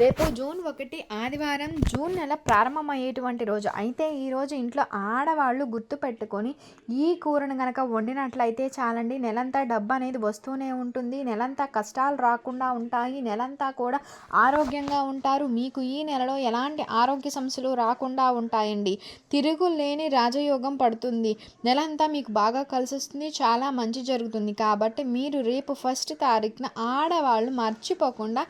రేపు జూన్ ఒకటి ఆదివారం జూన్ నెల ప్రారంభమయ్యేటువంటి రోజు. అయితే ఈరోజు ఇంట్లో ఆడవాళ్ళు గుర్తు పెట్టుకొని ఈ కూరను కనుక వండినట్లయితే చాలండి నెలంతా డబ్బు అనేది వస్తూనే ఉంటుంది. నెలంతా కష్టాలు రాకుండా ఉంటాయి. నెలంతా కూడా ఆరోగ్యంగా ఉంటారు. మీకు ఈ నెలలో ఎలాంటి ఆరోగ్య సమస్యలు రాకుండా ఉంటాయండి. తిరుగులేని రాజయోగం పడుతుంది. నెలంతా మీకు బాగా కలిసి వస్తుంది చాలా మంచి జరుగుతుంది. కాబట్టి మీరు రేపు ఫస్ట్ తారీఖున ఆడవాళ్ళు మర్చిపోకుండా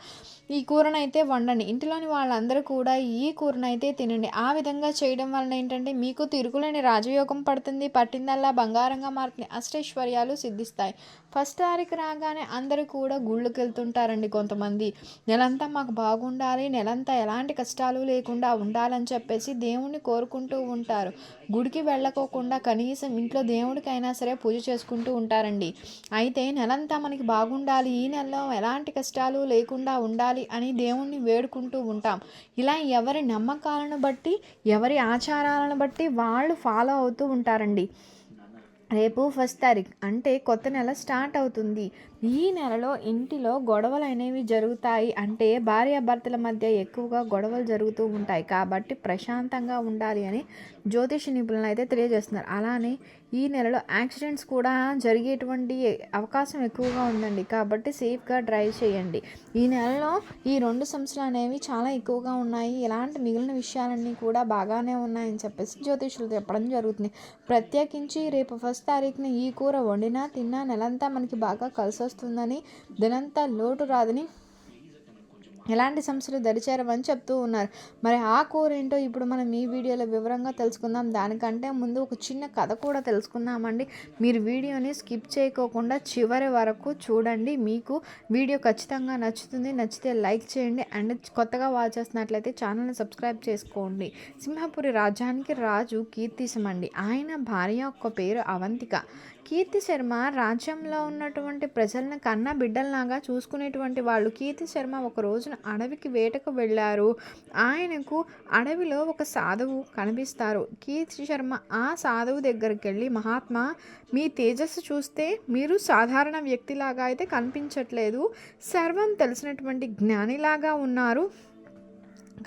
ఈ కూరనైతే వండండి. ఇంటిలోని వాళ్ళందరూ కూడా ఈ కూరనైతే తినండి. ఆ విధంగా చేయడం వలన ఏంటంటే మీకు తిరుగులేని రాజయోగం పడుతుంది పట్టిందల్లా బంగారంగా మారుతుంది అష్టైశ్వర్యాలు సిద్ధిస్తాయి. ఫస్ట్ తారీఖు రాగానే అందరూ కూడా గుళ్ళకి వెళ్తుంటారండి కొంతమంది. నెలంతా మాకు బాగుండాలి నెలంతా ఎలాంటి కష్టాలు లేకుండా ఉండాలని చెప్పేసి దేవుణ్ణి కోరుకుంటూ ఉంటారు. గుడికి వెళ్ళకోకుండా కనీసం ఇంట్లో దేవుడికైనా సరే పూజ చేసుకుంటూ ఉంటారండి. అయితే నెలంతా మనకి బాగుండాలి ఈ నెలలో ఎలాంటి కష్టాలు లేకుండా ఉండాలి అని దేవుణ్ణి వేడుకుంటూ ఉంటాం. ఇలా ఎవరి నమ్మకాలను బట్టి ఎవరి ఆచారాలను బట్టి వాళ్ళు ఫాలో అవుతూ ఉంటారండి. రేపు ఫస్ట్ తారీఖు అంటే కొత్త నెల స్టార్ట్ అవుతుంది. ఈ నెలలో ఇంటిలో గొడవలు అనేవి జరుగుతాయి అంటే భార్యాభర్తల మధ్య ఎక్కువగా గొడవలు జరుగుతూ ఉంటాయి కాబట్టి ప్రశాంతంగా ఉండాలి అని జ్యోతిష నిపుణులు అయితే తెలియజేస్తున్నారు. అలానే ఈ నెలలో యాక్సిడెంట్స్ కూడా జరిగేటువంటి అవకాశం ఎక్కువగా ఉందండి. కాబట్టి సేఫ్గా డ్రైవ్ చేయండి. ఈ నెలలో ఈ రెండు సంవత్సరాలు అనేవి చాలా ఎక్కువగా ఉన్నాయి. ఇలాంటి మిగిలిన విషయాలన్నీ కూడా బాగానే ఉన్నాయని చెప్పేసి జ్యోతిషులు చెప్పడం జరుగుతుంది. ప్రత్యేకించి రేపు ఫస్ట్ తారీఖున ఈ కూర వండినా తిన్నా నెలంతా మనకి బాగా కలిసి వస్తుందని దినంతా లోటు రాదని ఎలాంటి సమస్యలు దరిచేరవని చెప్తూ ఉన్నారు. మరి ఆ కూర ఏంటో ఇప్పుడు మనం ఈ వీడియోలో వివరంగా తెలుసుకుందాం. దానికంటే ముందు ఒక చిన్న కథ కూడా తెలుసుకుందామండి. మీరు వీడియోని స్కిప్ చేయకోకుండా చివరి వరకు చూడండి. మీకు వీడియో ఖచ్చితంగా నచ్చుతుంది. నచ్చితే లైక్ చేయండి. అండ్ కొత్తగా వాచ్ చేస్తున్నట్లయితే ఛానల్ని సబ్స్క్రైబ్ చేసుకోండి. సింహపురి రాజ్యానికి రాజు కీర్తిశమండి. ఆయన భార్య యొక్క పేరు అవంతిక. కీర్తి శర్మ రాజ్యంలో ఉన్నటువంటి ప్రజలను కన్న బిడ్డల్లాగా చూసుకునేటువంటి వాళ్ళు కీర్తి శర్మ ఒక రోజున అడవికి వేటకు వెళ్ళారు. ఆయనకు అడవిలో ఒక సాధువు కనిపిస్తారు. కీర్తి శర్మ ఆ సాధువు దగ్గరికి వెళ్ళి మహాత్మా మీ తేజస్సు చూస్తే మీరు సాధారణ వ్యక్తిలాగా అయితే కనిపించట్లేదు. సర్వం తెలిసినటువంటి జ్ఞానిలాగా ఉన్నారు.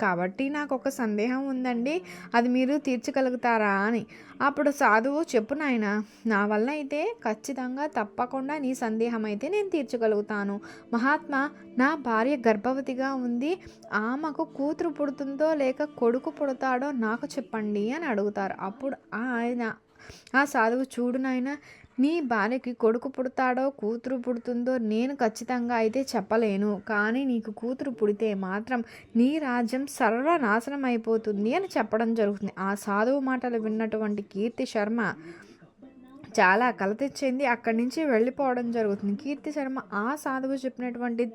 కాబట్టి నాకు ఒక సందేహం ఉందండి. అది మీరు తీర్చగలుగుతారా అని. అప్పుడు సాధువు చెప్పు నాయన నా వల్ల అయితే ఖచ్చితంగా తప్పకుండా నీ సందేహం అయితే నేను తీర్చగలుగుతాను. మహాత్మా నా భార్య గర్భవతిగా ఉంది. ఆమెకు కూతురు పుడుతుందో లేక కొడుకు పుడతాడో నాకు చెప్పండి అని అడుగుతారు. అప్పుడు ఆయన ఆ సాధువు చూడు నాయన నీ భార్యకి కొడుకు పుడతాడో కూతురు పుడుతుందో నేను ఖచ్చితంగా అయితే చెప్పలేను. కానీ నీకు కూతురు పుడితే మాత్రం నీ రాజ్యం సర్వనాశనం అయిపోతుంది అని చెప్పడం జరుగుతుంది. ఆ సాధువు మాటలు విన్నటువంటి కీర్తి శర్మ చాలా కలతెచ్చింది అక్కడి నుంచి వెళ్ళిపోవడం జరుగుతుంది. కీర్తి శర్మ ఆ సాధువు చెప్పినటువంటి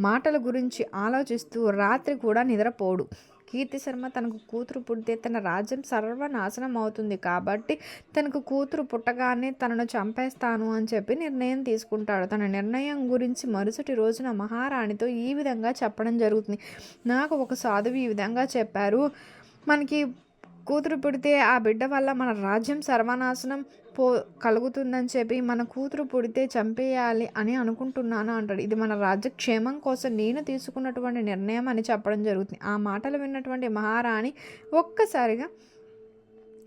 మాటల గురించి ఆలోచిస్తూ రాత్రి కూడా నిద్రపోడు. కీర్తి శర్మ తనకు కూతురు పుడితే తన రాజ్యం సర్వనాశనం అవుతుంది. కాబట్టి తనకు కూతురు పుట్టగానే తనను చంపేస్తాను అని చెప్పి నిర్ణయం తీసుకుంటాడు. తన నిర్ణయం గురించి మరుసటి రోజున మహారాణితో ఈ విధంగా చెప్పడం జరుగుతుంది. నాకు ఒక సాధువు ఈ విధంగా చెప్పారు. మనకి కూతురు పుడితే ఆ బిడ్డ వల్ల మన రాజ్యం సర్వనాశనం పో కలుగుతుందని చెప్పి మన కూతురు పుడితే చంపేయాలి అని అనుకుంటున్నాను అంటాడు. ఇది మన రాజ్యక్షేమం కోసం నేను తీసుకున్నటువంటి నిర్ణయం అని చెప్పడం జరుగుతుంది. ఆ మాటలు విన్నటువంటి మహారాణి ఒక్కసారిగా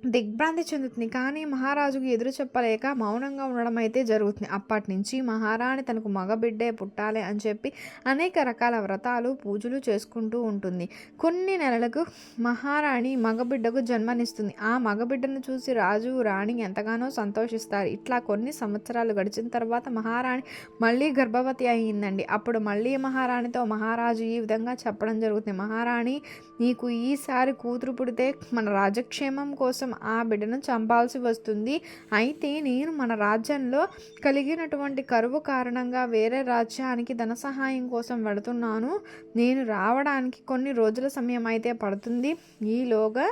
దిగ్భ్రాంతి చెందుతుంది. కానీ మహారాజుకు ఎదురు చెప్పలేక మౌనంగా ఉండడం అయితే జరుగుతుంది. అప్పటి నుంచి మహారాణి తనకు మగబిడ్డే పుట్టాలి అని చెప్పి అనేక రకాల వ్రతాలు పూజలు చేసుకుంటూ ఉంటుంది. కొన్ని నెలలకు మహారాణి మగబిడ్డకు జన్మనిస్తుంది. ఆ మగబిడ్డను చూసి రాజు రాణి ఎంతగానో సంతోషిస్తారు. ఇట్లా కొన్ని సంవత్సరాలు గడిచిన తర్వాత మహారాణి మళ్ళీ గర్భవతి అయ్యిందండి. అప్పుడు మళ్ళీ మహారాణితో మహారాజు ఈ విధంగా చెప్పడం జరుగుతుంది. మహారాణి నీకు ఈసారి కూతురు పుడితే మన రాజక్షేమం కోసం ఆ బిడ్డను చంపాల్సి వస్తుంది. అయితే నేను మన రాజ్యంలో కలిగినటువంటి కరువు కారణంగా వేరే రాజ్యానికి ధన సహాయం కోసం వెళుతున్నాను. నేను రావడానికి కొన్ని రోజుల సమయం అయితే పడుతుంది. ఈలోగా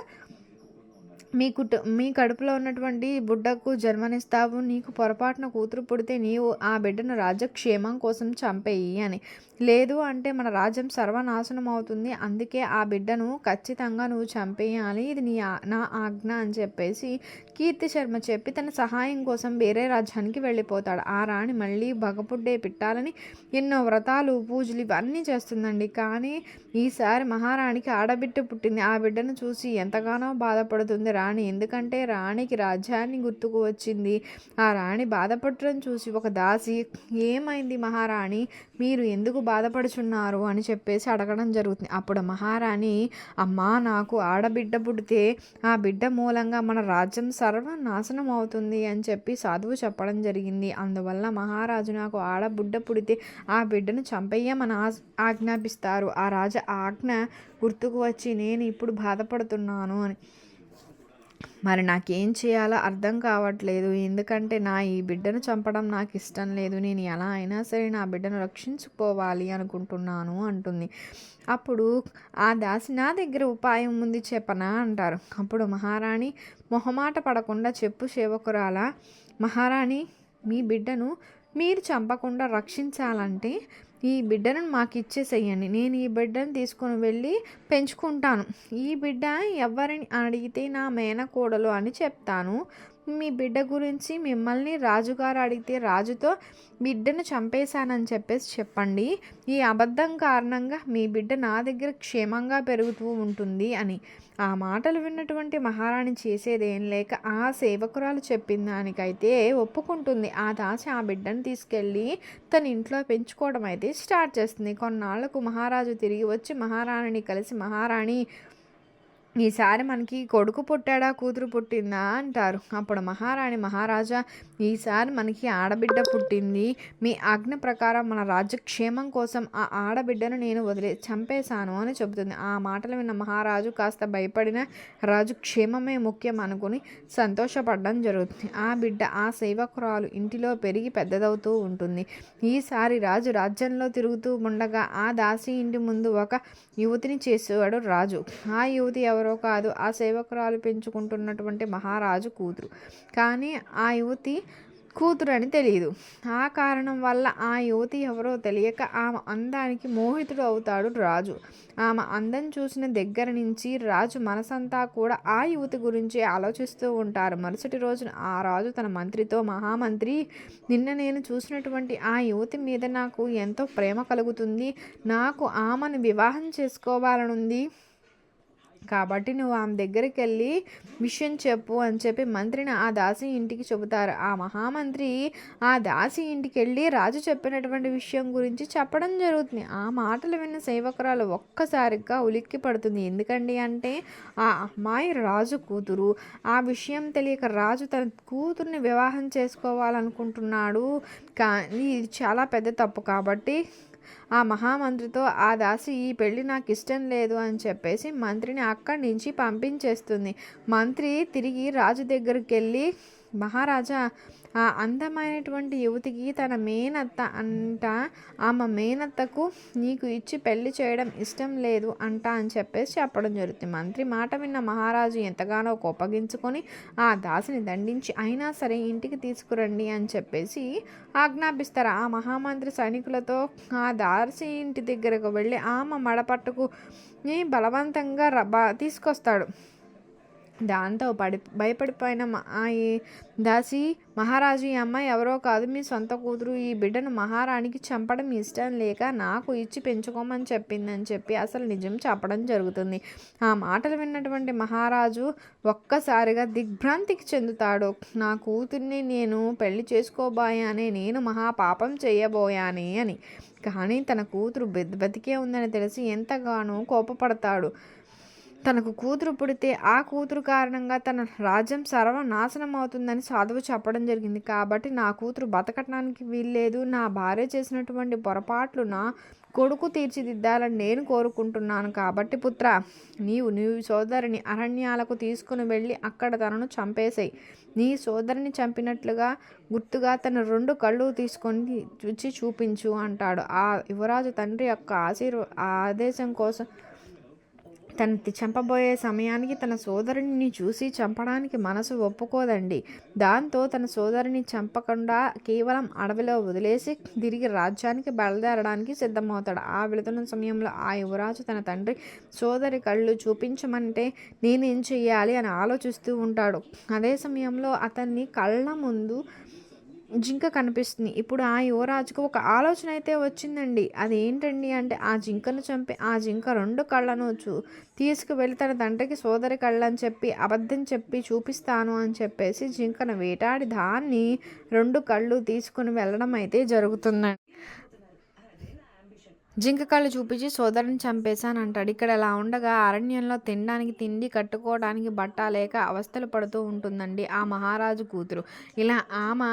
మీ కుటు మీ కడుపులో ఉన్నటువంటి బుడ్డకు జన్మనిస్తావు నీకు పొరపాటున కూతురు పుడితే నీవు ఆ బిడ్డను రాజక్షేమం కోసం చంపేయి అని. లేదు అంటే మన రాజ్యం సర్వనాశనం అవుతుంది అందుకే ఆ బిడ్డను ఖచ్చితంగా నువ్వు చంపేయాలి ఇది నీ నా ఆజ్ఞ అని చెప్పేసి కీర్తి శర్మ చెప్పి తన సహాయం కోసం వేరే రాజ్యానికి వెళ్ళిపోతాడు. ఆ రాణి మళ్ళీ బగపుడ్డే పెట్టాలని ఎన్నో వ్రతాలు పూజలు ఇవన్నీ చేస్తుందండి. కానీ ఈసారి మహారాణికి ఆడబిడ్డ పుట్టింది. ఆ బిడ్డను చూసి ఎంతగానో బాధపడుతుంది. రాణి. ఎందుకంటే రాణికి రాజ్యాన్ని గుర్తుకు వచ్చింది. ఆ రాణి బాధపడటం చూసి ఒక దాసి ఏమైంది మహారాణి? మీరు ఎందుకు బాధపడుచున్నారు? అని చెప్పేసి అడగడం జరుగుతుంది. అప్పుడు మహారాణి అమ్మా నాకు ఆడబిడ్డ పుడితే ఆ బిడ్డ మూలంగా మన రాజ్యం సర్వనాశనం అవుతుంది అని చెప్పి సాధువు చెప్పడం జరిగింది. అందువల్ల మహారాజు నాకు ఆడబిడ్డ పుడితే ఆ బిడ్డను చంపేయమని ఆజ్ఞాపిస్తారు. ఆ రాజ ఆజ్ఞ గుర్తుకు వచ్చి నేను ఇప్పుడు బాధపడుతున్నాను అని. మరి నాకేం చేయాలో అర్థం కావట్లేదు. ఎందుకంటే నా ఈ బిడ్డను చంపడం నాకు ఇష్టం లేదు. నేను ఎలా అయినా సరే నా బిడ్డను రక్షించుకోవాలి అనుకుంటున్నాను అంటుంది. అప్పుడు ఆ దాసి నా దగ్గర ఉపాయం ఉంది చెప్పనా అంటారు. అప్పుడు మహారాణి మొహమాట పడకుండా చెప్పు సేవకురాలా. మహారాణి మీ బిడ్డను మీరు చంపకుండా రక్షించాలంటే ఈ బిడ్డను మాకు ఇచ్చేసేయండి. నేను ఈ బిడ్డను తీసుకొని వెళ్ళి పెంచుకుంటాను. ఈ బిడ్డ ఎవరిని అడిగితే నా మేనకోడలు అని చెప్తాను. మీ బిడ్డ గురించి మిమ్మల్ని రాజుగారు అడిగితే రాజుతో బిడ్డను చంపేశానని చెప్పేసి చెప్పండి. ఈ అబద్ధం కారణంగా మీ బిడ్డ నా దగ్గర క్షేమంగా పెరుగుతూ ఉంటుంది అని. ఆ మాటలు విన్నటువంటి మహారాణి చేసేదేం లేక ఆ సేవకురాలు చెప్పిన దానికైతే ఒప్పుకుంటుంది. ఆ దాచి ఆ బిడ్డను తీసుకెళ్ళి తన ఇంట్లో పెంచుకోవడం అయితే స్టార్ట్ చేస్తుంది. కొన్నాళ్ళకు మహారాజు తిరిగి వచ్చి మహారాణిని కలిసి మహారాణి ఈసారి మనకి కొడుకు పుట్టాడా కూతురు పుట్టిందా అంటారు. అప్పుడు మహారాణి మహారాజా ఈసారి మనకి ఆడబిడ్డ పుట్టింది. మీ ఆజ్ఞ ప్రకారం మన రాజ్యక్షేమం కోసం ఆ ఆడబిడ్డను నేను వదిలే చంపేశాను అని చెబుతుంది. ఆ మాటలు విన్న మహారాజు కాస్త భయపడిన రాజు క్షేమమే ముఖ్యం అనుకుని సంతోషపడడం జరుగుతుంది. ఆ బిడ్డ ఆ సేవకురాలు ఇంటిలో పెరిగి పెద్దదవుతూ ఉంటుంది. ఈసారి రాజు రాజ్యంలో తిరుగుతూ ఉండగా ఆ దాసి ఇంటి ముందు ఒక యువతిని చేసేవాడు రాజు. ఆ యువతి ఎవరు? ఎవరో కాదు ఆ సేవకురాలు పెంచుకుంటున్నటువంటి మహారాజు కూతురు. కానీ ఆ యువతి కూతురు అని తెలియదు. ఆ కారణం వల్ల ఆ యువతి ఎవరో తెలియక ఆమె అందానికి మోహితుడు అవుతాడు రాజు. ఆమె అందం చూసిన దగ్గర నుంచి రాజు మనసంతా కూడా ఆ యువతి గురించి ఆలోచిస్తూ ఉంటారు. మరుసటి రోజున ఆ రాజు తన మంత్రితో మహామంత్రి నిన్న నేను చూసినటువంటి ఆ యువతి మీద నాకు ఎంతో ప్రేమ కలుగుతుంది. నాకు ఆమెను వివాహం చేసుకోవాలనుంది. కాబట్టి నువ్వు ఆమె దగ్గరికి వెళ్ళి విషయం చెప్పు అని చెప్పి మంత్రిని ఆ దాసి ఇంటికి చెబుతారు. ఆ మహామంత్రి ఆ దాసి ఇంటికి వెళ్ళి రాజు చెప్పినటువంటి విషయం గురించి చెప్పడం జరుగుతుంది. ఆ మాటలు విన్న సేవకురాలు ఒక్కసారిగా ఉలిక్కి పడుతుంది. ఎందుకండి అంటే ఆ అమ్మాయి రాజు కూతురు. ఆ విషయం తెలియక రాజు తన కూతుర్ని వివాహం చేసుకోవాలనుకుంటున్నాడు. కానీ ఇది చాలా పెద్ద తప్పు కాబట్టి ఆ మహామంత్రితో ఆ దాసి ఈ పెళ్ళి నాకు ఇష్టం లేదు అని చెప్పేసి మంత్రిని అక్కడి నుంచి పంపించేస్తుంది. మంత్రి తిరిగి రాజు దగ్గరికి వెళ్ళి మహారాజా ఆ అందమైనటువంటి యువతికి తన మేనత్త అంట ఆమె మేనత్తకు నీకు ఇచ్చి పెళ్ళి చేయడం ఇష్టం లేదు అంట అని చెప్పేసి చెప్పడం జరుగుతుంది. మంత్రి మాట విన్న మహారాజు ఎంతగానో కోపగించుకొని ఆ దాసిని దండించి అయినా సరే ఇంటికి తీసుకురండి అని చెప్పేసి ఆజ్ఞాపిస్తారు. ఆ మహామంత్రి సైనికులతో ఆ దాసి ఇంటి దగ్గరకు వెళ్ళి ఆమె మడపట్టుకు బలవంతంగా తీసుకొస్తాడు. దాంతో పడి భయపడిపోయిన ఆ దాసి మహారాజు ఈ అమ్మాయి ఎవరో కాదు. మీ సొంత కూతురు. ఈ బిడ్డను మహారాణికి చంపడం ఇష్టం లేక నాకు ఇచ్చి పెంచుకోమని చెప్పిందని చెప్పి అసలు నిజం చెప్పడం జరుగుతుంది. ఆ మాటలు విన్నటువంటి మహారాజు ఒక్కసారిగా దిగ్భ్రాంతికి చెందుతాడు. నా కూతుర్ని నేను పెళ్ళి చేసుకోబోయానే నేను మహాపాపం చేయబోయానే అని కానీ తన కూతురు బతికే ఉందని తెలిసి ఎంతగానో కోపపడతాడు. తనకు కూతురు పుడితే ఆ కూతురు కారణంగా తన రాజ్యం సర్వనాశనం అవుతుందని సాధువు చెప్పడం జరిగింది. కాబట్టి నా కూతురు బతకటానికి వీల్లేదు. నా భార్య చేసినటువంటి పొరపాట్లు నా కొడుకు తీర్చిదిద్దాలని నేను కోరుకుంటున్నాను. కాబట్టి పుత్ర నీవు నీ సోదరిని అరణ్యాలకు తీసుకుని వెళ్ళి అక్కడ తనను చంపేసాయి. నీ సోదరిని చంపినట్లుగా గుర్తుగా తన రెండు కళ్ళు తీసుకొని చూచి చూపించు అంటాడు. ఆ యువరాజు తండ్రి యొక్క ఆశీర్వ ఆదేశం కోసం తన చంపబోయే సమయానికి తన సోదరుని చూసి చంపడానికి మనసు ఒప్పుకోదండి. దాంతో తన సోదరుని చంపకుండా కేవలం అడవిలో వదిలేసి తిరిగి రాజ్యానికి బయలుదేరడానికి సిద్ధమవుతాడు. ఆ వెళుతున్న సమయంలో ఆ యువరాజు తన తండ్రి సోదరి కళ్ళు చూపించమంటే నేనేం చెయ్యాలి అని ఆలోచిస్తూ ఉంటాడు. అదే సమయంలో అతన్ని కళ్ళ ముందు జింక కనిపిస్తుంది. ఇప్పుడు ఆ యువరాజుకు ఒక ఆలోచన అయితే వచ్చిందండి. అది ఏంటండి అంటే ఆ జింకను చంపి ఆ జింక రెండు కళ్ళను చూ తీసుకువెళ్ళి తన తండ్రికి సోదరి కళ్ళని చెప్పి అబద్ధం చెప్పి చూపిస్తాను అని చెప్పేసి జింకను వేటాడి దాన్ని రెండు కళ్ళు తీసుకుని వెళ్ళడం అయితే జరుగుతుందండి. జింక కళ్ళు చూపించి సోదరుని చంపేశాను అంటాడు ఇక్కడ ఇలా ఉండగా అరణ్యంలో తినడానికి తిండి కట్టుకోవడానికి బట్ట లేక అవస్థలు పడుతూ ఉంటుందండి ఆ మహారాజు కూతురు. ఇలా ఆమె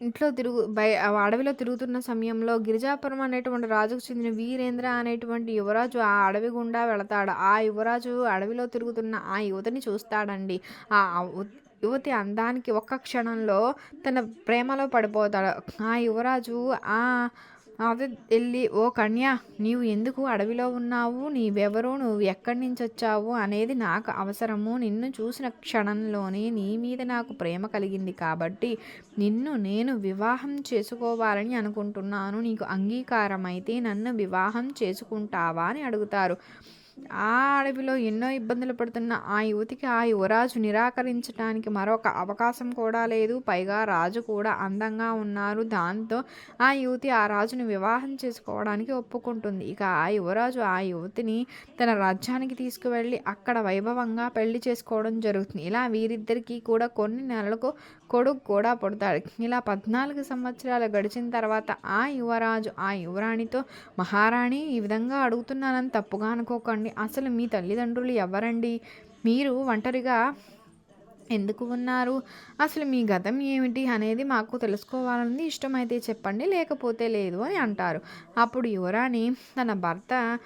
ఇంట్లో తిరుగు బయ అడవిలో తిరుగుతున్న సమయంలో గిరిజాపురం అనేటువంటి రాజుకు చెందిన వీరేంద్ర అనేటువంటి యువరాజు ఆ అడవి గుండా వెళతాడు. ఆ యువరాజు అడవిలో తిరుగుతున్న ఆ యువతిని చూస్తాడండి. ఆ యువతి అందానికి ఒక్క క్షణంలో తన ప్రేమలో పడిపోతాడు. ఆ యువరాజు ఆ అది వెళ్ళి ఓ కన్య నీవు ఎందుకు అడవిలో ఉన్నావు? నీవెవరో? నువ్వు ఎక్కడి నుంచి వచ్చావు అనేది నాకు అవసరము. నిన్ను చూసిన క్షణంలోనే నీ మీద నాకు ప్రేమ కలిగింది కాబట్టి నిన్ను నేను వివాహం చేసుకోవాలని అనుకుంటున్నాను. నీకు అంగీకారం అయితే నన్ను వివాహం చేసుకుంటావా అని అడుగుతారు. ఆ అడవిలో ఎన్నో ఇబ్బందులు పడుతున్న ఆ యువతికి ఆ యువరాజు నిరాకరించడానికి మరొక అవకాశం కూడా లేదు. పైగా రాజు కూడా అందంగా ఉన్నారు. దాంతో ఆ యువతి ఆ రాజుని వివాహం చేసుకోవడానికి ఒప్పుకుంటుంది. ఇక ఆ యువరాజు ఆ యువతిని తన రాజ్యానికి తీసుకువెళ్ళి అక్కడ వైభవంగా పెళ్ళి చేసుకోవడం జరుగుతుంది. ఇలా వీరిద్దరికీ కూడా కొన్ని నెలలకు కొడుకు కూడా పుడతాడు. ఇలా పద్నాలుగు సంవత్సరాలు గడిచిన తర్వాత ఆ యువరాజు ఆ యువరాణితో మహారాణి ఈ విధంగా అడుగుతున్నానని తప్పుగా అనుకోకండి. అసలు మీ తల్లిదండ్రులు ఎవరండి? మీరు ఒంటరిగా ఎందుకు ఉన్నారు? అసలు మీ గతం ఏమిటి అనేది మాకు తెలుసుకోవాలని ఇష్టమైతే చెప్పండి లేకపోతే లేదు అని అంటారు. అప్పుడు యువరాణి తన భర్త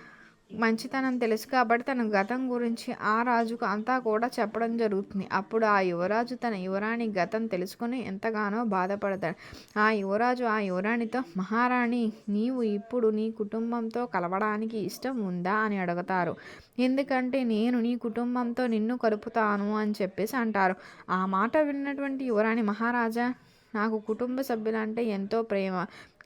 మంచితనం తెలుసు కాబట్టి తన గతం గురించి ఆ రాజుకు అంతా కూడా చెప్పడం జరుగుతుంది. అప్పుడు ఆ యువరాజు తన యువరాణి గతం తెలుసుకుని ఎంతగానో బాధపడతాడు. ఆ యువరాజు ఆ యువరాణితో మహారాణి నీవు ఇప్పుడు నీ కుటుంబంతో కలవడానికి ఇష్టం ఉందా? అని అడుగుతారు. ఎందుకంటే నేను నీ కుటుంబంతో నిన్ను కలుపుతాను అని చెప్పేసి అంటారు. ఆ మాట విన్నటువంటి యువరాణి మహారాజా నాకు కుటుంబ సభ్యులంటే ఎంతో ప్రేమ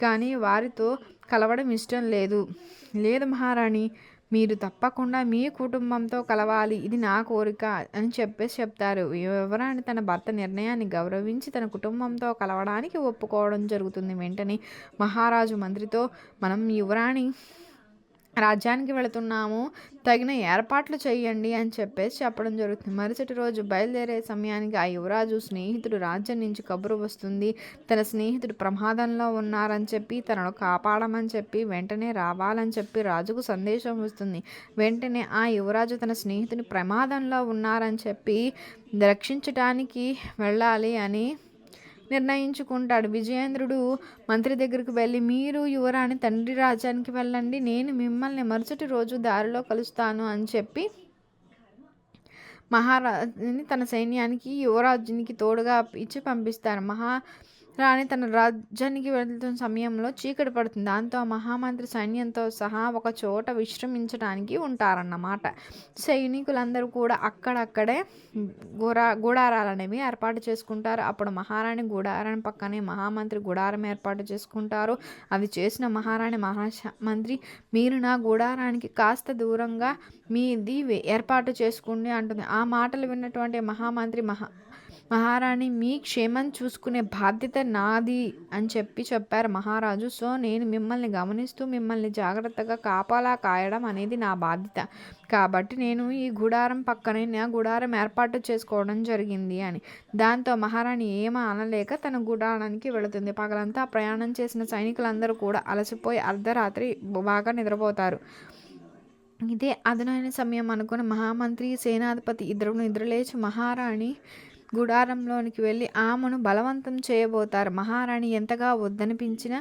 కానీ వారితో కలవడం ఇష్టం లేదు. లేదు మహారాణి మీరు తప్పకుండా మీ కుటుంబంతో కలవాలి ఇది నా కోరిక అని చెప్పేసి చెప్తారు. యువరాణి తన భర్త నిర్ణయాన్ని గౌరవించి తన కుటుంబంతో కలవడానికి ఒప్పుకోవడం జరుగుతుంది. వెంటనే మహారాజు మంత్రితో మనం యువరాణి రాజ్యానికి వెళుతున్నాము తగిన ఏర్పాట్లు చేయండి అని చెప్పేసి చెప్పడం జరుగుతుంది. మరుసటి రోజు బయలుదేరే సమయానికి ఆ యువరాజు స్నేహితుడు రాజ్యం నుంచి కబురు వస్తుంది. తన స్నేహితుడు ప్రమాదంలో ఉన్నారని చెప్పి తనను కాపాడమని చెప్పి వెంటనే రావాలని చెప్పి రాజుకు సందేశం వస్తుంది. వెంటనే ఆ యువరాజు తన స్నేహితుని ప్రమాదంలో ఉన్నారని చెప్పి రక్షించడానికి వెళ్ళాలి అని నిర్ణయించుకుంటాడు. విజయేంద్రుడు మంత్రి దగ్గరికి వెళ్ళి మీరు యువరాణి తండ్రి రాజ్యానికి వెళ్ళండి నేను మిమ్మల్ని మరుసటి రోజు దారిలో కలుస్తాను అని చెప్పి మహారాజుని తన సైన్యానికి యువరాజునికి తోడుగా ఇచ్చి పంపిస్తారు. మహా రాణి తన రాజ్యానికి వెళుతున్న సమయంలో చీకటి పడుతుంది. దాంతో ఆ మహామంత్రి సైన్యంతో సహా ఒక చోట విశ్రమించడానికి ఉంటారన్నమాట. సైనికులందరూ కూడా అక్కడక్కడే గురా గుడారాలు అనేవి ఏర్పాటు చేసుకుంటారు. అప్పుడు మహారాణి గుడారం పక్కనే మహామంత్రి గుడారం ఏర్పాటు చేసుకుంటారు. అది చేసిన మహారాణి మహామంత్రి మీరు నా గుడారానికి కాస్త దూరంగా మీది ఏర్పాటు చేసుకుని అంటుంది. ఆ మాటలు విన్నటువంటి మహామంత్రి మహా మహారాణి మీ క్షేమం చూసుకునే బాధ్యత నాది అని చెప్పి చెప్పారు మహారాజు. సో నేను మిమ్మల్ని గమనిస్తూ మిమ్మల్ని జాగ్రత్తగా కాపాలా కాయడం అనేది నా బాధ్యత. కాబట్టి నేను ఈ గుడారం పక్కనే నా గుడారం ఏర్పాటు చేసుకోవడం జరిగింది అని. దాంతో మహారాణి ఏమీ అనలేక తన గుడారానికి వెళుతుంది. పగలంతా ప్రయాణం చేసిన సైనికులందరూ కూడా అలసిపోయి అర్ధరాత్రి బాగా నిద్రపోతారు. ఇదే అదనైన సమయం అనుకున్న మహామంత్రి సేనాధిపతి ఇద్దరు నిద్రలేచి మహారాణి గుడారంలోనికి వెళ్ళి ఆమెను బలవంతం చేయబోతారు. మహారాణి ఎంతగా వద్దనిపించినా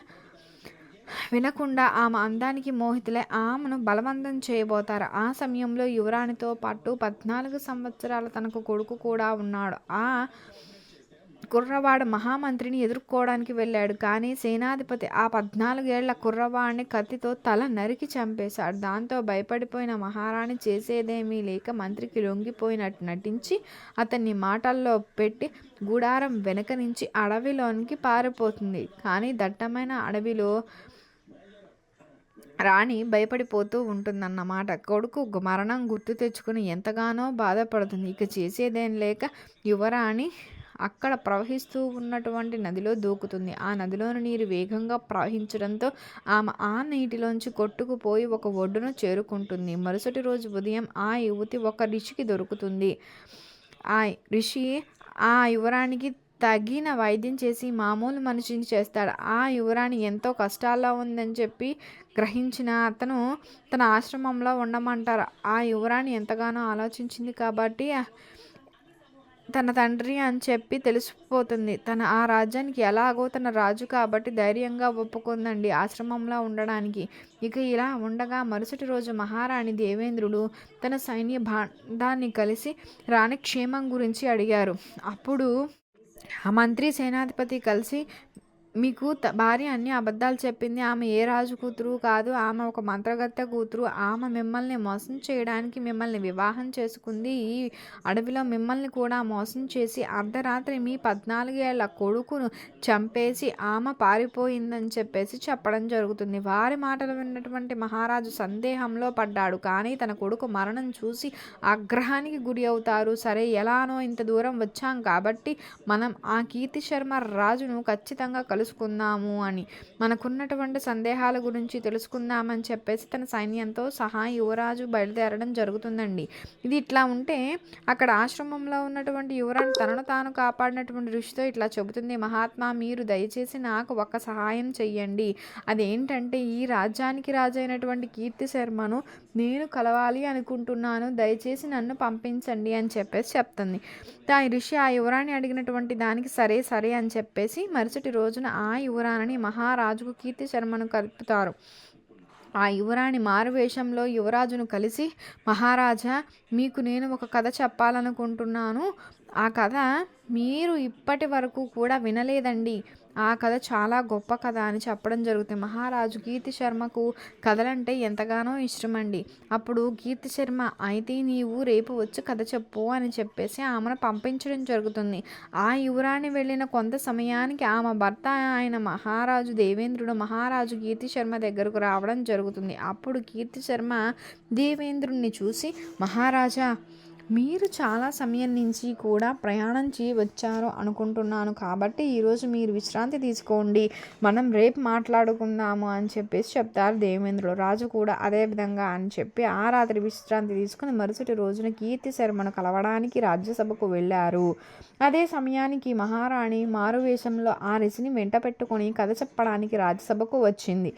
వినకుండా ఆమె అందానికి మోహితులై ఆమెను బలవంతం చేయబోతారు. ఆ సమయంలో యువరాణితో పాటు పద్నాలుగు సంవత్సరాల తనకు కొడుకు కూడా ఉన్నాడు. ఆ కుర్రవాడు మహామంత్రిని ఎదుర్కోవడానికి వెళ్ళాడు. కానీ సేనాధిపతి ఆ పద్నాలుగేళ్ళ కుర్రవాడిని కత్తితో తల నరికి చంపేశాడు. దాంతో భయపడిపోయిన మహారాణి చేసేదేమీ లేక మంత్రికి లొంగిపోయినట్టు నటించి అతన్ని మాటల్లో పెట్టి గుడారం వెనక నుంచి అడవిలోనికి పారిపోతుంది. కానీ దట్టమైన అడవిలో రాణి భయపడిపోతూ ఉంటుందన్నమాట కొడుకు మరణం గుర్తు తెచ్చుకుని ఎంతగానో బాధపడుతుంది. ఇక చేసేదేం లేక యువరాణి అక్కడ ప్రవహిస్తూ ఉన్నటువంటి నదిలో దూకుతుంది. ఆ నదిలోని నీరు వేగంగా ప్రవహించడంతో ఆమె ఆ నీటిలోంచి కొట్టుకుపోయి ఒక ఒడ్డును చేరుకుంటుంది. మరుసటి రోజు ఉదయం ఆ యువతి ఒక ఋషికి దొరుకుతుంది. ఆ ఋషి ఆ యువరానికి తగిన వైద్యం చేసి మామూలు మనిషిని చేస్తాడు. ఆ యువరాణి ఎంతో కష్టాల్లో ఉందని చెప్పి గ్రహించిన అతను తన ఆశ్రమంలో ఉండమంటారు. ఆ యువరాణి ఎంతగానో ఆలోచించింది కాబట్టి తన తండ్రి అని చెప్పి తెలిసిపోతుంది. తన ఆ రాజ్యానికి ఎలాగో తన రాజు కాబట్టి ధైర్యంగా ఒప్పుకుందండి ఆశ్రమంలో ఉండడానికి. ఇక ఇలా ఉండగా మరుసటి రోజు మహారాణి దేవేంద్రుడు తన సైన్య భాండాన్ని కలిసి రాణి క్షేమం గురించి అడిగారు. అప్పుడు ఆ మంత్రి సేనాధిపతి కలిసి మీకు త- భార్య అన్ని అబద్ధాలు చెప్పింది. ఆమె ఏ రాజు కూతురు కాదు. ఆమె ఒక మంత్రగత్త కూతురు. ఆమె మిమ్మల్ని మోసం చేయడానికి మిమ్మల్ని వివాహం చేసుకుంది. ఈ అడవిలో మిమ్మల్ని కూడా మోసం చేసి అర్ధరాత్రి మీ పద్నాలుగేళ్ళ కొడుకును చంపేసి ఆమె పారిపోయిందని చెప్పేసి చెప్పడం జరుగుతుంది. వారి మాటలు విన్నటువంటి మహారాజు సందేహంలో పడ్డాడు. కానీ తన కొడుకు మరణం చూసి ఆగ్రహానికి గురి అవుతారు. సరే ఎలానో ఇంత దూరం వచ్చాం కాబట్టి మనం ఆ కీర్తి శర్మ రాజును ఖచ్చితంగా కలు తెలుసుకుందాము అని. మనకున్నటువంటి సందేహాల గురించి తెలుసుకుందామని చెప్పేసి తన సైన్యంతో సహా యువరాజు బయలుదేరడం జరుగుతుందండి. ఇది ఇట్లా ఉంటే అక్కడ ఆశ్రమంలో ఉన్నటువంటి యువరాణి తనను తాను కాపాడినటువంటి ఋషితో ఇట్లా చెబుతుంది మహాత్మా మీరు దయచేసి నాకు ఒక సహాయం చెయ్యండి. అదేంటంటే ఈ రాజ్యానికి రాజైనటువంటి కీర్తి శర్మను నేను కలవాలి అనుకుంటున్నాను దయచేసి నన్ను పంపించండి అని చెప్పేసి చెప్తుంది. ఆ ఋషి ఆ యువరాణి అడిగినటువంటి దానికి సరే సరే అని చెప్పేసి మరుసటి రోజున ఆ యువరాణిని మహారాజుకు కీర్తి శర్మను కలుపుతారు. ఆ యువరాణి మారువేషంలో యువరాజును కలిసి మహారాజా మీకు నేను ఒక కథ చెప్పాలనుకుంటున్నాను. ఆ కథ మీరు ఇప్పటి వరకు కూడా వినలేదండి. ఆ కథ చాలా గొప్ప కథ అని చెప్పడం జరుగుతుంది. మహారాజు కీర్తి శర్మకు కథలంటే ఎంతగానో ఇష్టమండి. అప్పుడు కీర్తి శర్మ అయితే నీవు రేపు వచ్చి కథ చెప్పు అని చెప్పేసి ఆమెను పంపించడం జరుగుతుంది. ఆ యువరాణి వెళ్ళిన కొంత సమయానికి ఆమె భర్త ఆయన మహారాజు దేవేంద్రుడు మహారాజు కీర్తి శర్మ దగ్గరకు రావడం జరుగుతుంది. అప్పుడు కీర్తి శర్మ దేవేంద్రుణ్ణి చూసి మహారాజా మీరు చాలా సమయం నుంచి కూడా ప్రయాణం చేయి వచ్చారు అనుకుంటున్నాను. కాబట్టి ఈరోజు మీరు విశ్రాంతి తీసుకోండి. మనం రేపు మాట్లాడుకుందాము అని చెప్పేసి చెప్తారు దేవేంద్రుడు రాజు కూడా అదే విధంగా అని చెప్పి ఆ రాత్రి విశ్రాంతి తీసుకుని మరుసటి రోజున కీర్తి శర్మను కలవడానికి రాజ్యసభకు వెళ్ళారు. అదే సమయానికి మహారాణి మారువేషంలో ఆ రిషిని వెంట పెట్టుకొని కథ చెప్పడానికి రాజ్యసభకు వచ్చింది.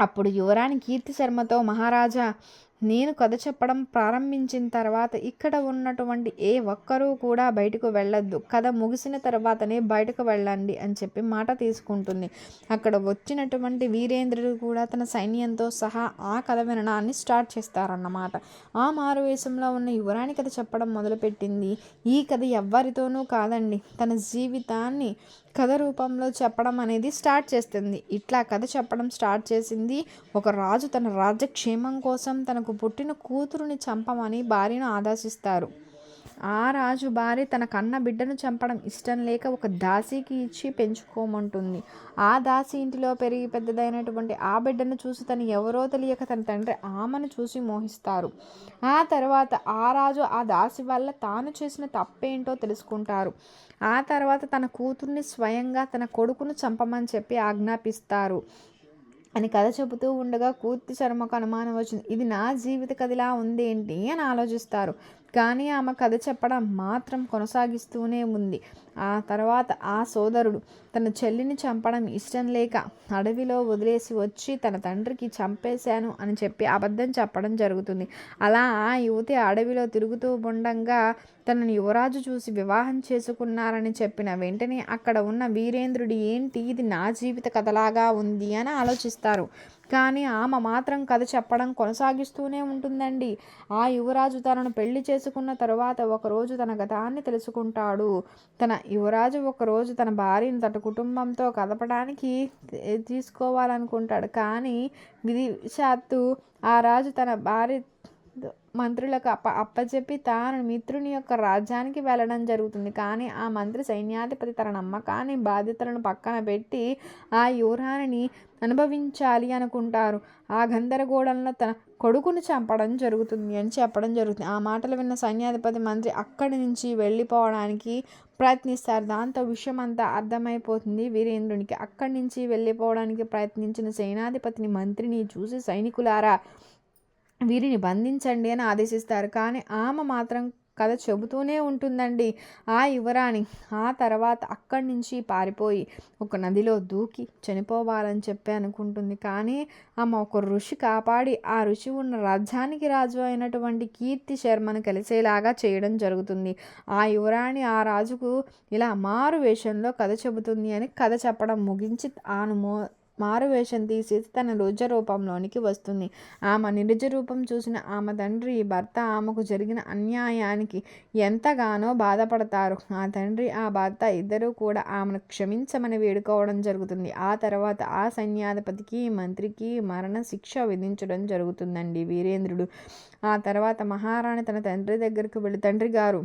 అప్పుడు యువరాణి కీర్తి శర్మతో మహారాజా నేను కథ చెప్పడం ప్రారంభించిన తర్వాత ఇక్కడ ఉన్నటువంటి ఏ ఒక్కరూ కూడా బయటకు వెళ్ళొద్దు. కథ ముగిసిన తర్వాతనే బయటకు వెళ్ళండి అని చెప్పి మాట తీసుకుంటుంది. అక్కడ వచ్చినటువంటి వీరేంద్రుడు కూడా తన సైన్యంతో సహా ఆ కథ వినడాన్ని స్టార్ట్ చేస్తారన్నమాట. ఆ మారువేషంలో ఉన్న యువరాణి కథ చెప్పడం మొదలుపెట్టింది. ఈ కథ ఎవ్వరితోనూ కాదండి తన జీవితాన్ని కథ రూపంలో చెప్పడం అనేది స్టార్ట్ చేస్తుంది. ఇట్లా కథ చెప్పడం స్టార్ట్ చేసింది ఒక రాజు తన రాజ్యక్షేమం కోసం తనకు పుట్టిన కూతురుని చంపమని భార్యను ఆదేశిస్తారు. ఆ రాజు భార్య తన కన్న బిడ్డను చంపడం ఇష్టం లేక ఒక దాసీకి ఇచ్చి పెంచుకోమంటుంది. ఆ దాసి ఇంటిలో పెరిగి పెద్దదైనటువంటి ఆ బిడ్డను చూసి తను ఎవరో తెలియక తన తండ్రి ఆమెను చూసి మోహిస్తారు. ఆ తర్వాత ఆ రాజు ఆ దాసి వల్ల తాను చేసిన తప్పేంటో తెలుసుకుంటారు. ఆ తర్వాత తన కూతుర్ని స్వయంగా తన కొడుకును చంపమని చెప్పి ఆజ్ఞాపిస్తారు. అని కథ చెబుతూ ఉండగా కూర్తి శర్మకు అనుమానం వచ్చింది. ఇది నా జీవిత కథలా ఉంది ఏంటి అని ఆలోచిస్తారు. కానీ ఆమె కథ చెప్పడం మాత్రం కొనసాగిస్తూనే ఉంది. ఆ తర్వాత ఆ సోదరుడు తన చెల్లిని చంపడం ఇష్టం లేక అడవిలో వదిలేసి వచ్చి తన తండ్రికి చంపేశాను అని చెప్పి అబద్ధం చెప్పడం జరుగుతుంది. అలా ఆ యువతి అడవిలో తిరుగుతూ ఉండంగా తనను యువరాజు చూసి వివాహం చేసుకున్నారని చెప్పిన వెంటనే అక్కడ ఉన్న వీరేంద్రుడు ఏంటి? ఇది నా జీవిత కథలాగా ఉంది అని ఆలోచిస్తారు. కానీ ఆమె మాత్రం కథ చెప్పడం కొనసాగిస్తూనే ఉంటుందండి. ఆ యువరాజు తనను పెళ్ళి చేసుకున్న తరువాత ఒకరోజు తన గతాన్ని తెలుసుకుంటాడు. తన యువరాజు ఒకరోజు తన భార్యను తన కుటుంబంతో కదపడానికి తీసుకోవాలనుకుంటాడు. కానీ విధిశాత్తు ఆ రాజు తన భార్య మంత్రులకు అప్ప అప్పచెప్పి తాను మిత్రుని యొక్క రాజ్యానికి వెళ్ళడం జరుగుతుంది. కానీ ఆ మంత్రి సైన్యాధిపతి తన నమ్మకాన్ని బాధ్యతలను పక్కన పెట్టి ఆ యువరాణిని అనుభవించాలి అనుకుంటారు. ఆ గందరగోళంలో తన కొడుకును చంపడం జరుగుతుంది అని చెప్పడం జరుగుతుంది. ఆ మాటలు విన్న సైన్యాధిపతి మంత్రి అక్కడి నుంచి వెళ్ళిపోవడానికి ప్రయత్నిస్తారు. దాంతో విషయం అంతా అర్థమైపోతుంది వీరేంద్రునికి. అక్కడి నుంచి వెళ్ళిపోవడానికి ప్రయత్నించిన సేనాధిపతిని మంత్రిని చూసి సైనికులారా వీరిని బంధించండి అని ఆదేశిస్తారు. కానీ ఆమె మాత్రం కథ చెబుతూనే ఉంటుందండి. ఆ యువరాణి ఆ తర్వాత అక్కడి నుంచి పారిపోయి ఒక నదిలో దూకి చనిపోవాలని చెప్పి అనుకుంటుంది. కానీ ఆమె ఒక ఋషి కాపాడి ఆ ఋషి ఉన్న రాజ్యానికి రాజు అయినటువంటి కీర్తి శర్మను కలిసేలాగా చేయడం జరుగుతుంది. ఆ యువరాణి ఆ రాజుకు ఇలా మారు వేషంలో కథ చెబుతుంది అని కథ చెప్పడం ముగించి ఆను మో మారువేషం తీసి తన నిజ రూపంలోనికి వస్తుంది. ఆమె నిజ రూపం చూసిన ఆమె తండ్రి భర్త ఆమెకు జరిగిన అన్యాయానికి ఎంతగానో బాధపడతారు. ఆ తండ్రి ఆ భర్త ఇద్దరూ కూడా ఆమెను క్షమించమని వేడుకోవడం జరుగుతుంది. ఆ తర్వాత ఆ సైన్యాధిపతికి మంత్రికి మరణ శిక్ష విధించడం జరుగుతుందండి వీరేంద్రుడు. ఆ తర్వాత మహారాణి తన తండ్రి దగ్గరకు వెళ్ళి తండ్రి గారు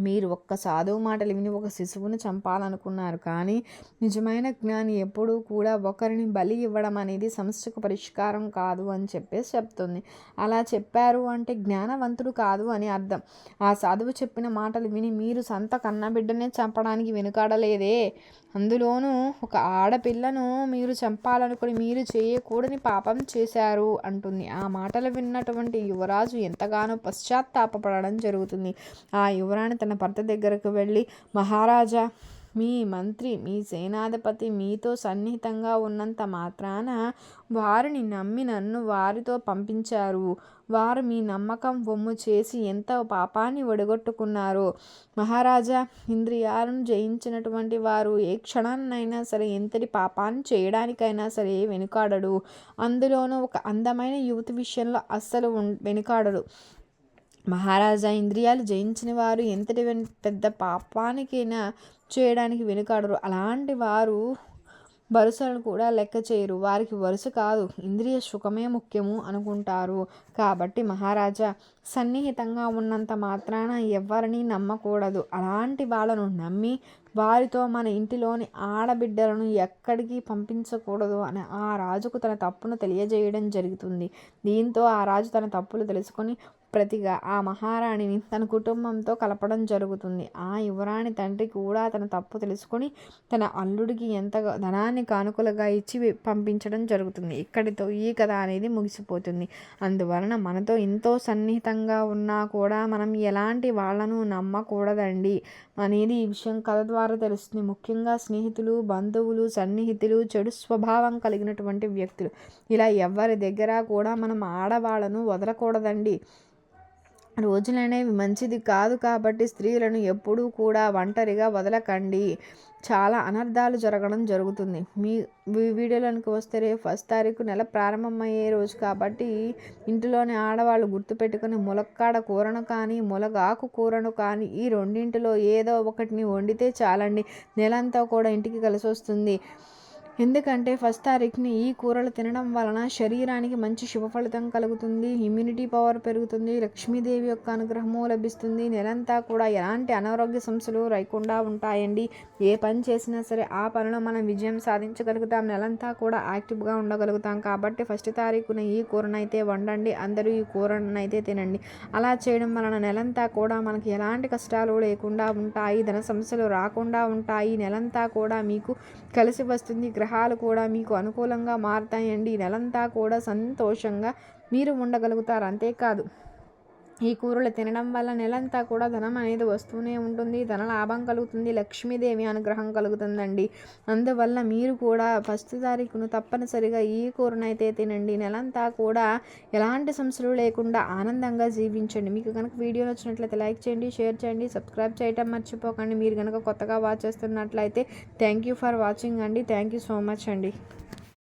మీరు ఒక్క సాధువు మాటలు విని ఒక శిశువును చంపాలనుకున్నారు. కానీ నిజమైన జ్ఞాని ఎప్పుడూ కూడా ఒకరిని బలి ఇవ్వడం అనేది సమస్యకు పరిష్కారం కాదు అని చెప్పేసి చెప్తుంది. అలా చెప్పారు అంటే జ్ఞానవంతుడు కాదు అని అర్థం. ఆ సాధువు చెప్పిన మాటలు విని మీరు సంత కన్నబిడ్డనే చంపడానికి వెనుకాడలేదే? అందులోనూ ఒక ఆడపిల్లను మీరు చంపాలనుకుని మీరు చేయకూడని పాపం చేశారు అంటుంది. ఆ మాటలు విన్నటువంటి యువరాజు ఎంతగానో పశ్చాత్తాపడడం జరుగుతుంది. ఆ యువరాణి తన భర్త దగ్గరకు వెళ్ళి మహారాజా మీ మంత్రి మీ సేనాధిపతి మీతో సన్నిహితంగా ఉన్నంత మాత్రాన వారిని నమ్మి నన్ను వారితో పంపించారు. వారు మీ నమ్మకం వమ్ము చేసి ఎంత పాపాన్ని ఒడగొట్టుకున్నారో. మహారాజా ఇంద్రియాలను జయించినటువంటి వారు ఏ క్షణాన్నైనా సరే ఎంతటి పాపాన్ని చేయడానికైనా సరే వెనుకాడడు. అందులోనూ ఒక అందమైన యువతి విషయంలో అస్సలు వెనుకాడడు. మహారాజా ఇంద్రియాలు జయించిన వారు ఎంతటి పెద్ద పాపానికైనా చేయడానికి వెనుకాడరు. అలాంటి వారు వరుసలను కూడా లెక్క చేయరు. వారికి వరుస కాదు. ఇంద్రియ సుఖమే ముఖ్యము అనుకుంటారు. కాబట్టి మహారాజా సన్నిహితంగా ఉన్నంత మాత్రాన ఎవరిని నమ్మకూడదు. అలాంటి వాళ్ళను నమ్మి వారితో మన ఇంటిలోని ఆడబిడ్డలను ఎక్కడికి పంపించకూడదు అని ఆ రాజుకు తన తప్పును తెలియజేయడం జరుగుతుంది. దీంతో ఆ రాజు తన తప్పులు తెలుసుకొని ప్రతిగా ఆ మహారాణిని తన కుటుంబంతో కలపడం జరుగుతుంది. ఆ యువరాణి తండ్రి కూడా తన తప్పు తెలుసుకొని తన అల్లుడికి ఎంత ధనాన్ని కానుకలుగా ఇచ్చి పంపించడం జరుగుతుంది. ఇక్కడితో ఈ కథ అనేది ముగిసిపోతుంది. అందువలన మనతో ఎంతో సన్నిహితంగా ఉన్నా కూడా మనం ఎలాంటి వాళ్ళను నమ్మకూడదండి అనేది ఈ విషయం కథ ద్వారా తెలుస్తుంది. ముఖ్యంగా స్నేహితులు బంధువులు సన్నిహితులు చెడు స్వభావం కలిగినటువంటి వ్యక్తులు. ఇలా ఎవరి దగ్గర కూడా మనం ఆడవాళ్ళను వదలకూడదండి. రోజులనేవి మంచిది కాదు కాబట్టి స్త్రీలను ఎప్పుడూ కూడా ఒంటరిగా వదలకండి. చాలా అనర్థాలు జరగడం జరుగుతుంది. మీ వీడియోలోనికి వస్తే రేపు ఫస్ట్ తారీఖు నెల ప్రారంభమయ్యే రోజు కాబట్టి ఇంటిలోని ఆడవాళ్ళు గుర్తుపెట్టుకుని ములక్కాడ కూరను కానీ ములగాకు కూరను కానీ ఈ రెండింటిలో ఏదో ఒకటిని వండితే చాలండి. నెలంతా కూడా ఇంటికి కలిసి వస్తుంది ఎందుకంటే ఫస్ట్ తారీఖుని ఈ కూరలు తినడం వలన శరీరానికి మంచి శుభ ఫలితం కలుగుతుంది ఇమ్యూనిటీ పవర్ పెరుగుతుంది లక్ష్మీదేవి యొక్క అనుగ్రహము లభిస్తుంది. నెలంతా కూడా ఎలాంటి అనారోగ్య సమస్యలు రాకుండా ఉంటాయండి. ఏ పని చేసినా సరే ఆ పనిలో మనం విజయం సాధించగలుగుతాం. నెలంతా కూడా యాక్టివ్గా ఉండగలుగుతాం. కాబట్టి ఫస్ట్ తారీఖున ఈ కూరనైతే వండండి. అందరూ ఈ కూరనైతే తినండి. అలా చేయడం వలన నెలంతా కూడా మనకి ఎలాంటి కష్టాలు లేకుండా ఉంటాయి ధన సమస్యలు రాకుండా ఉంటాయి. నెలంతా కూడా మీకు కలిసి వస్తుంది. గ్రహాలు కూడా మీకు అనుకూలంగా మారుతాయండి. నెలంతా కూడా సంతోషంగా మీరు ఉండగలుగుతారు. అంతేకాదు ఈ కూరలు తినడం వల్ల నెలంతా కూడా ధనం అనేది వస్తూనే ఉంటుంది. ధన లాభం కలుగుతుంది. లక్ష్మీదేవి అనుగ్రహం కలుగుతుందండి. అందువల్ల మీరు కూడా ఫస్ట్ తారీఖును తప్పనిసరిగా ఈ కూరనైతే తినండి. నెలంతా కూడా ఎలాంటి సమస్యలు లేకుండా ఆనందంగా జీవించండి. మీకు కనుక వీడియో నచ్చినట్లయితే లైక్ చేయండి షేర్ చేయండి సబ్స్క్రైబ్ చేయటం మర్చిపోకండి. మీరు కనుక కొత్తగా వాచ్ చేస్తున్నట్లయితే థ్యాంక్ యూ ఫర్ వాచింగ్ అండి. థ్యాంక్ యూ సో మచ్ అండి.